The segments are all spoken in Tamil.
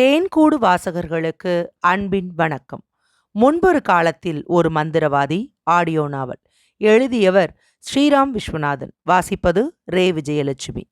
தேன்கூடு வாசகர்களுக்கு அன்பின் வணக்கம். முன்பொரு காலத்தில் ஒரு மந்திரவாதி ஆடியோ நாவல் எழுதியவர் ஸ்ரீராம் விஸ்வநாதன். வாசிப்பது ரே. விஜயலட்சுமி.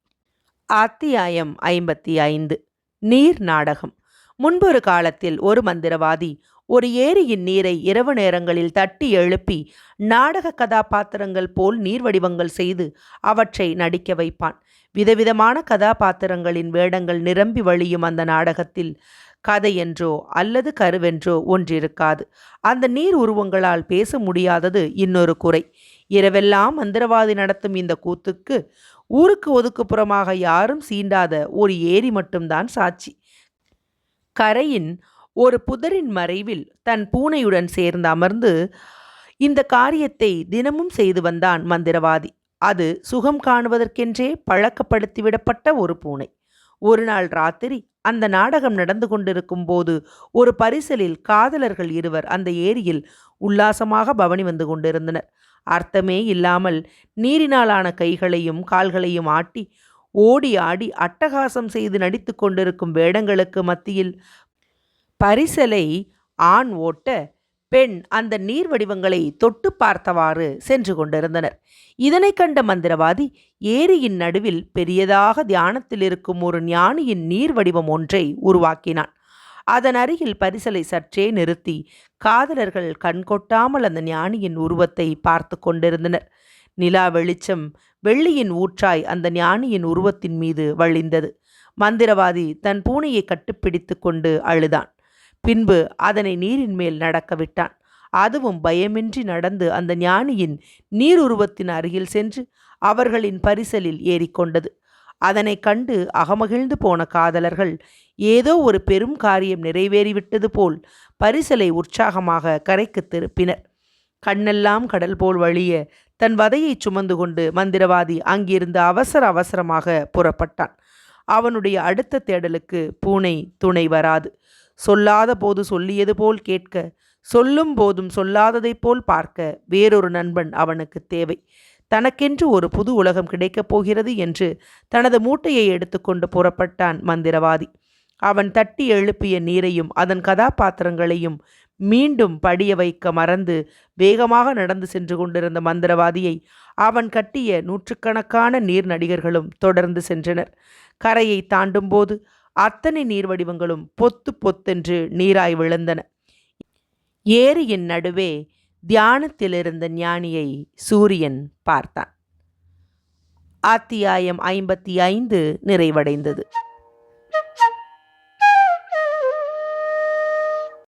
அத்தியாயம் ஐம்பத்தி ஐந்து நீர் நாடகம். முன்பொரு காலத்தில் ஒரு மந்திரவாதி ஒரு ஏரியின் நீரை இரவு நேரங்களில் தட்டி எழுப்பி நாடக கதாபாத்திரங்கள் போல் நீர் வடிவங்கள் செய்து அவற்றை நடிக்க வைப்பான். விதவிதமான கதாபாத்திரங்களின் வேடங்கள் நிரம்பி வழியும் அந்த நாடகத்தில் கதை என்றோ அல்லது கருவென்றோ ஒன்றிருக்காது. அந்த நீர் உருவங்களால் பேச முடியாதது இன்னொரு குறை. இரவெல்லாம் மந்திரவாதி நடத்தும் இந்த கூத்துக்கு ஊருக்கு ஒதுக்குப்புறமாக யாரும் சீண்டாத ஒரு ஏரி மட்டும்தான் சாட்சி. கரையின் ஒரு புதரின் மறைவில் தன் பூனையுடன் சேர்ந்து அமர்ந்து இந்த காரியத்தை தினமும் செய்து வந்தான் மந்திரவாதி. அது சுகம் காணுவதற்கென்றே பழக்கப்படுத்திவிடப்பட்ட ஒரு பூனை. ஒரு நாள் ராத்திரி அந்த நாடகம் நடந்து கொண்டிருக்கும் போது ஒரு பரிசலில் காதலர்கள் இருவர் அந்த ஏரியில் உல்லாசமாக பவனி வந்து கொண்டிருந்தனர். அர்த்தமே இல்லாமல் நீரினாலான கைகளையும் கால்களையும் ஆட்டி ஓடி ஆடி அட்டகாசம் செய்து நடித்து கொண்டிருக்கும் வேடங்களுக்கு மத்தியில் பரிசலை ஆண் ஓட்ட பெண் அந்த நீர் வடிவங்களை தொட்டு பார்த்தவாறு சென்று கொண்டிருந்தனர். இதனை கண்ட மந்திரவாதி ஏரியின் நடுவில் பெரியதாக தியானத்தில் இருக்கும் ஒரு ஞானியின் நீர் வடிவம் ஒன்றை உருவாக்கினான். அதன் அருகில் பரிசலை சற்றே நிறுத்தி காதலர்கள் கண்கொட்டாமல் அந்த ஞானியின் உருவத்தை பார்த்து கொண்டிருந்தனர். நிலா வெளிச்சம் வெள்ளியின் ஊற்றாய் அந்த ஞானியின் உருவத்தின் மீது வழிந்தது. மந்திரவாதி தன் பூனையை கட்டுப்பிடித்து கொண்டு அழுதான். பின்பு அதனை நீரின் மேல் நடக்க விட்டான் அதுவும் பயமின்றி நடந்து அந்த ஞானியின் நீருருவத்தின் அருகில் சென்று அவர்களின் பரிசலில் ஏறிக்கொண்டது. அதனை கண்டு அகமகிழ்ந்து போன காதலர்கள் ஏதோ ஒரு பெரும் காரியம் நிறைவேறிவிட்டது போல் பரிசலை உற்சாகமாக கரைக்கு திருப்பினர். கண்ணெல்லாம் கடல் போல் வழிய தன் வதையை சுமந்து கொண்டு மந்திரவாதி அங்கிருந்து அவசர அவசரமாக புறப்பட்டான். அவனுடைய அடுத்த தேடலுக்கு பூனை துணை வராது. சொல்லாத போது சொல்லியது போல் கேட்க சொல்லும் போதும் சொல்லாததைப் போல் பார்க்க வேறொரு நண்பன் அவனுக்கு தேவை. தனக்கென்று ஒரு புது உலகம் கிடைக்கப் போகிறது என்று தனது மூட்டையை எடுத்துக்கொண்டு புறப்பட்டான் மந்திரவாதி. அவன் தட்டி எழுப்பிய நீரையும் அதன் கதாபாத்திரங்களையும் மீண்டும் படிய வைக்க மறந்து வேகமாக நடந்து சென்று கொண்டிருந்த மந்திரவாதியை அவன் கட்டிய நூற்றுக்கணக்கான நீர் நடிகர்களும் தொடர்ந்து சென்றனர். கரையை தாண்டும்போது அத்தனை நீர் வடிவங்களும் பொத்து பொத்தென்று நீராய் விழுந்தன. ஏரியின் நடுவே தியானத்திலிருந்த ஞானியை சூரியன் பார்த்தான். அத்தியாயம் ஐம்பத்தி ஐந்து நிறைவடைந்தது.